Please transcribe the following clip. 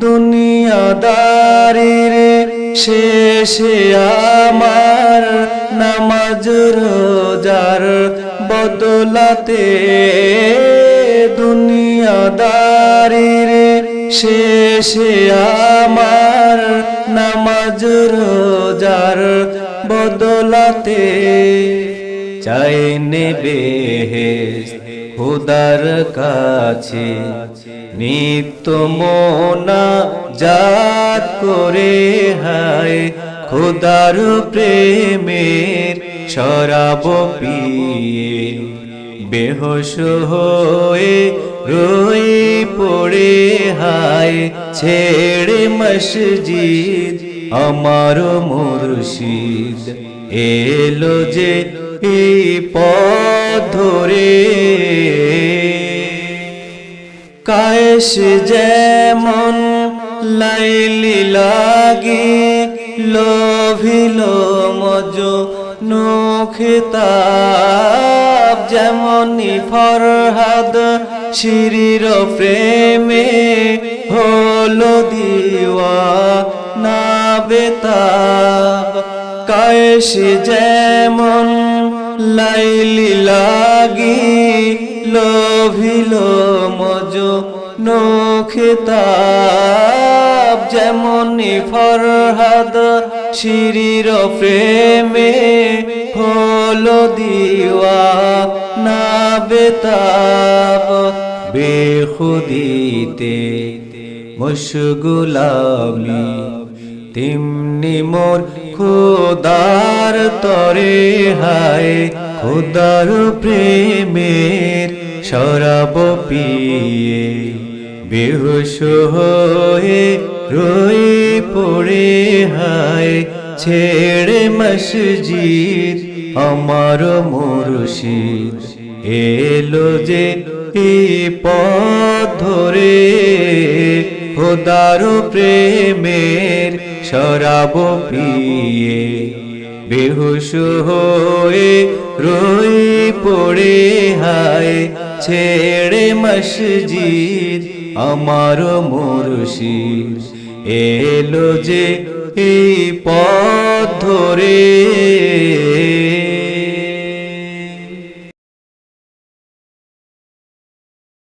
দুনিয়াদারির শেষে আমার নামাজ রোজার বদলাতে দুনিয়াদারির শেষে আমার নামাজ রোজার বদলাতে চাই নেবে খুদার কাছে নিত্য মোনা জাত করে হায়, খুদার প্রেমের শরাব পিয়ে বেহস হয়ে রই পড়ে হায়, ছেড়ে মসজিদ, আমার মুর্শিদ এলো যে পথ ধরে? কায়েস যেমন লাইলি লাগে, লোভিল মজ নখিতাব যেমনি ফরহাদ শিরির প্রেমে হলো দিওয়া না বেতাব কায়েস যেমন লাইলি লাগি লোভিল মজ নখিতাব যেমনি ফরহাদ শিরির প্রেমে হলো দিওয়া, না বেতাব বেখুদিতে মুশগুলামি তেমনি মোর খোদার তরে হায়, খোদার প্রেমের শরাব পিয়ে। বেহুশ হয়ে রই পড়ে হায়, ছেড়ে মসজিদ আমার মুর্শিদ। এলো যে পথ ধরে, খোদার প্রেমের শরাব পিয়ে, বেহুশ হয়ে রই পড়ে হায়, ছেড়ে মসজিদ আমার মুর্শিদ। এলো যে এই পথ ধরে।